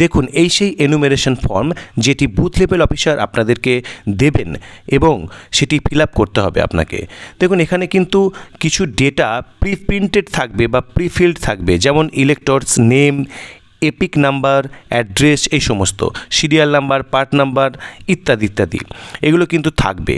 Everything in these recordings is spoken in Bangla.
দেখুন, এই সেই এনুমেরেশন ফর্ম যেটি বুথ লেভেল অফিসার আপনাদেরকে দেবেন এবং সেটি ফিল আপ করতে হবে আপনাকে। দেখুন, এখানে কিন্তু কিছু ডেটা প্রিপ্রিন্টেড থাকবে বা প্রিফিল্ড থাকবে, যেমন electors name EPIC number address এই সমস্ত সিরিয়াল নাম্বার পার্ট নাম্বার ইত্যাদি ইত্যাদি। এগুলো কিন্তু থাকবে।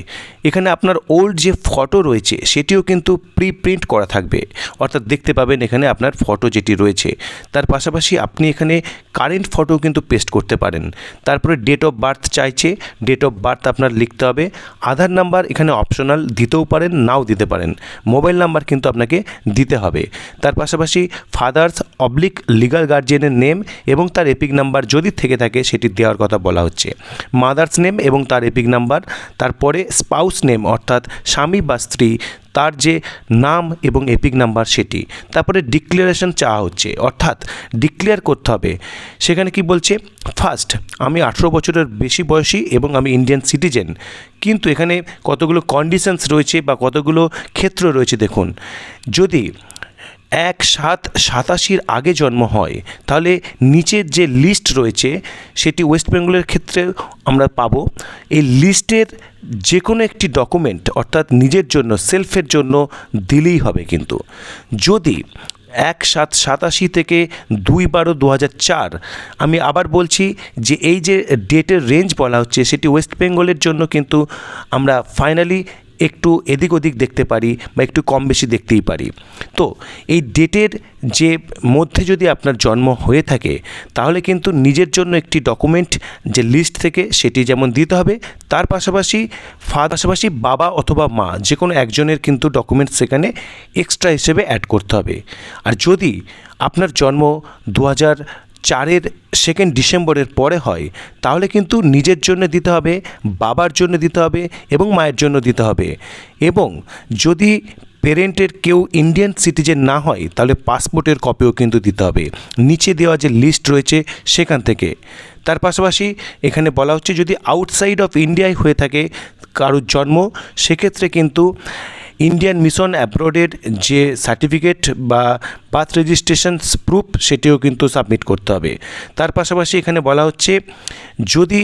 এখানে আপনার ওল্ড যে ফটো রয়েছে, সেটিও কিন্তু প্রি প্রিন্ট করা থাকবে। অর্থাৎ দেখতে পাবেন এখানে আপনার ফটো যেটি রয়েছে। তার পাশাপাশি আপনি এখানে কারেন্ট ফটো কিন্তু পেস্ট করতে পারেন। তারপরে ডেট অফ বার্থ চাইছে ডেট অফ বার্থ আপনার লিখতে হবে। আধার নাম্বার এখানে অপশনাল দিতেও পারেন, নাও দিতে পারেন। মোবাইল নাম্বার কিন্তু আপনাকে দিতে হবে। তার পাশাপাশি ফাদার্স অবলিক লিগাল গার্জিয়ানের নেম এবং তার এপিক নাম্বার যদি থেকে থাকে সেটি দেওয়ার কথা বলা হচ্ছে। মাদার্স নেম এবং তার এপিক নাম্বার, তারপরে স্পাউস নেম অর্থাৎ স্বামী বা স্ত্রী, তার যে নাম এবং এপিক নাম্বার সেটি। তারপরে ডিক্লারেশন চাওয়া হচ্ছে, অর্থাৎ ডিক্লেয়ার করতে হবে। সেখানে কি বলছে? ফার্স্ট, আমি আঠেরো বছরের বেশি বয়সী এবং আমি ইন্ডিয়ান সিটিজেন। কিন্তু এখানে কতগুলো কন্ডিশনস রয়েছে বা কতগুলো ক্ষেত্র রয়েছে দেখুন। যদি এক সাত সাতাশির আগে জন্ম হয়। তাহলে নিচের যে লিস্ট রয়েছে, সেটি ওয়েস্ট বেঙ্গলের ক্ষেত্রে আমরা পাবো। এই লিস্টের যে কোনো একটি ডকুমেন্ট অর্থাৎ নিজের জন্য সেলফের জন্য দিলেই হবে কিন্তু। যদি এক সাত সাতাশি থেকে দুই বারো দু চার, আমি আবার বলছি যে এই যে ডেটের রেঞ্জ বলা হচ্ছে, সেটি ওয়েস্ট বেঙ্গলের জন্য কিন্তু আমরা ফাইনালি একটু এদিক ওদিক দেখতে পারি বা একটু কম বেশি দেখতেই পারি। তো এই ডেটের যে মধ্যে যদি আপনার জন্ম হয়ে থাকে, তাহলে কিন্তু নিজের জন্য একটি ডকুমেন্ট যে লিস্ট থেকে সেটি যেমন দিতে হবে, তার পাশাপাশি ফা পাশাপাশি বাবা অথবা মা যে কোনো একজনের কিন্তু ডকুমেন্ট সেখানে এক্সট্রা হিসেবে অ্যাড করতে হবে। আর যদি আপনার জন্ম দু হাজার চারের সেকেন্ড ডিসেম্বরের পরে হয়, তাহলে কিন্তু নিজের জন্য দিতে হবে, বাবার জন্য দিতে হবে এবং মায়ের জন্য দিতে হবে। এবং যদি পেরেন্টের কেউ ইন্ডিয়ান সিটিজেন না হয়, তাহলে পাসপোর্টের কপিও কিন্তু দিতে হবে। নিচে দেওয়া যে লিস্ট রয়েছে, সেখান থেকে। তার পাশাপাশি এখানে বলা হচ্ছে, যদি আউটসাইড অফ ইন্ডিয়ায় হয়ে থাকে কারোর জন্ম, সেক্ষেত্রে কিন্তু ইন্ডিয়ান মিশন অ্যাব্রোডের যে সার্টিফিকেট বা বার্থ রেজিস্ট্রেশন প্রুফ সেটিও কিন্তু সাবমিট করতে হবে। তার পাশাপাশি এখানে বলা হচ্ছে, যদি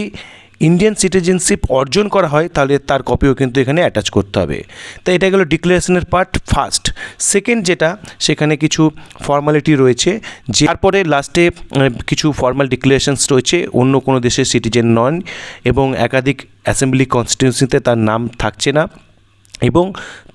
ইন্ডিয়ান সিটিজেনশিপ অর্জন করা হয়, তাহলে তার কপিও কিন্তু এখানে অ্যাটাচ করতে হবে। তাই এটা গেলো ডিক্লারেশনের পার্ট ফার্স্ট সেকেন্ড যেটা, সেখানে কিছু ফর্মালিটি রয়েছে তারপরে লাস্টে কিছু ফর্মাল ডিক্লারেশনস রয়েছে, অন্য কোনো দেশের সিটিজেন নন এবং একাধিক অ্যাসেম্বলি কনস্টিটিউন্সিতে তার নাম থাকছে না। এবং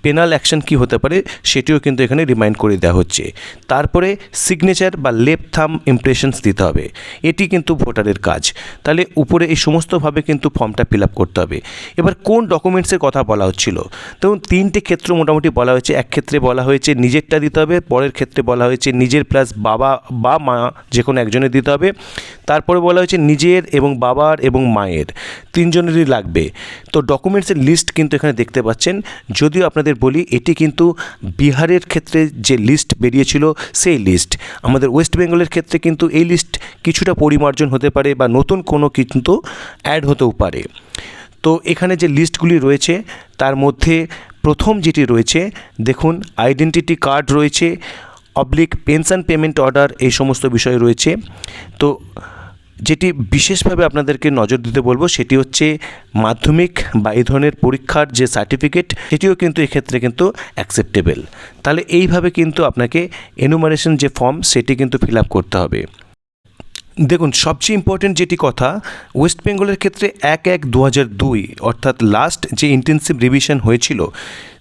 পেনাল অ্যাকশন কি হতে পারে সেটিও কিন্তু এখানে রিমাইন্ড করে দেওয়া হচ্ছে। তারপরে সিগনেচার বা লেফট থাম ইমপ্রেশনস দিতে হবে। এটি কিন্তু ভোটারের কাজ। তাহলে উপরে এই সমস্তভাবে কিন্তু ফর্মটা ফিল আপ করতে হবে। এবার কোন ডকুমেন্টসের কথা বলা হচ্ছিল? দেখুন, তিনটে ক্ষেত্র মোটামুটি বলা হয়েছে। এক ক্ষেত্রে বলা হয়েছে নিজেরটা দিতে হবে, পরের ক্ষেত্রে বলা হয়েছে নিজের প্লাস বাবা বা মা যে কোনো একজনের দিতে হবে। তারপরে বলা হয়েছে নিজের এবং বাবার এবং মায়ের। তিনজনেরই লাগবে। তো ডকুমেন্টসের লিস্ট কিন্তু এখানে দেখতে পাচ্ছেন। যদিও আপনাদের বলি, এটি কিন্তু বিহারের ক্ষেত্রে যে লিস্ট বেরিয়েছিল, সেই লিস্ট আমাদের ওয়েস্ট বেঙ্গলের ক্ষেত্রে কিন্তু এই লিস্ট কিছুটা পরিমার্জন হতে পারে বা নতুন কোনো কিন্তু অ্যাড হতেও পারে। তো এখানে যে লিস্টগুলি রয়েছে, তার মধ্যে প্রথম যেটি রয়েছে, দেখুন আইডেন্টিটি কার্ড রয়েছে অবলিক পেনশন পেমেন্ট অর্ডার এই সমস্ত বিষয় রয়েছে। তো যেটি বিশেষভাবে আপনাদেরকে নজর দিতে বলব, সেটি হচ্ছে মাধ্যমিক বা এই ধরনের পরীক্ষার যে সার্টিফিকেট সেটিও কিন্তু এক্ষেত্রে কিন্তু অ্যাকসেপ্টেবেল তাহলে এইভাবে কিন্তু আপনাকে এনুমারেশন যে ফর্ম সেটি কিন্তু ফিল আপ করতে হবে। দেখুন, সবচেয়ে ইম্পর্টেন্ট যেটি কথা ওয়েস্ট বেঙ্গলের ক্ষেত্রে এক এক দু হাজার দুই, অর্থাৎ লাস্ট যে ইন্টেন্সিভ রিভিশন হয়েছিল,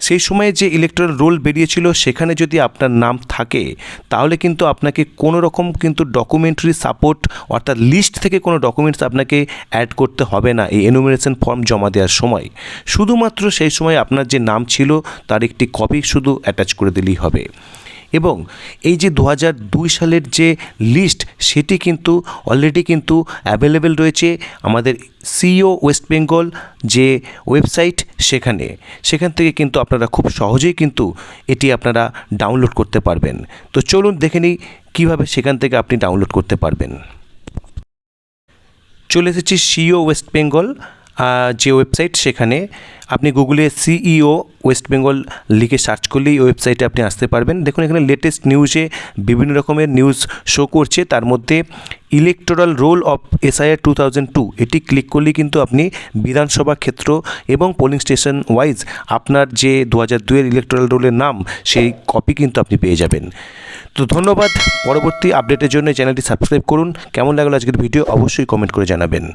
সেই সময়ে যে ইলেকট্রাল রোল বেরিয়েছিল, সেখানে যদি আপনার নাম থাকে, তাহলে কিন্তু আপনাকে কোনো রকম কিন্তু ডকুমেন্টারি সাপোর্ট অর্থাৎ লিস্ট থেকে কোনো ডকুমেন্টস আপনাকে অ্যাড করতে হবে না, এই এনুমিনেশন ফর্ম জমা দেওয়ার সময়। শুধুমাত্র সেই সময় আপনার যে নাম ছিল, তার একটি কপি শুধু অ্যাটাচ করে দিলেই হবে। এবং এই যে দু দুই সালের যে লিস্ট, সেটি কিন্তু অলরেডি কিন্তু অ্যাভেলেবেল রয়েছে আমাদের সিও ওয়েস্ট বেঙ্গল যে ওয়েবসাইট সেখানে। সেখান থেকে কিন্তু আপনারা খুব সহজেই কিন্তু এটি আপনারা ডাউনলোড করতে পারবেন। তো চলুন দেখে নিই কীভাবে সেখান থেকে আপনি ডাউনলোড করতে পারবেন। চলে এসেছি সিও ওয়েস্ট বেঙ্গল যে ওয়েবসাইট সেখানে আপনি গুগলে সিইও ওয়েস্ট বেঙ্গল লিখে সার্চ করলেই ওয়েবসাইটে আপনি আসতে পারবেন। দেখুন, এখানে লেটেস্ট নিউজে বিভিন্ন রকমের নিউজ শো করছে। তার মধ্যে electoral roll of SIR two thousand two এটি ক্লিক করলেই কিন্তু আপনি বিধানসভা ক্ষেত্র এবং পোলিং স্টেশন ওয়াইজ আপনার যে দু হাজার দুয়ের ইলেকটোরাল রোলের নাম, সেই কপি কিন্তু আপনি পেয়ে যাবেন। তো ধন্যবাদ। পরবর্তী আপডেটের জন্য চ্যানেলটি সাবস্ক্রাইব করুন। কেমন লাগল আজকের ভিডিও অবশ্যই কমেন্ট করে জানাবেন।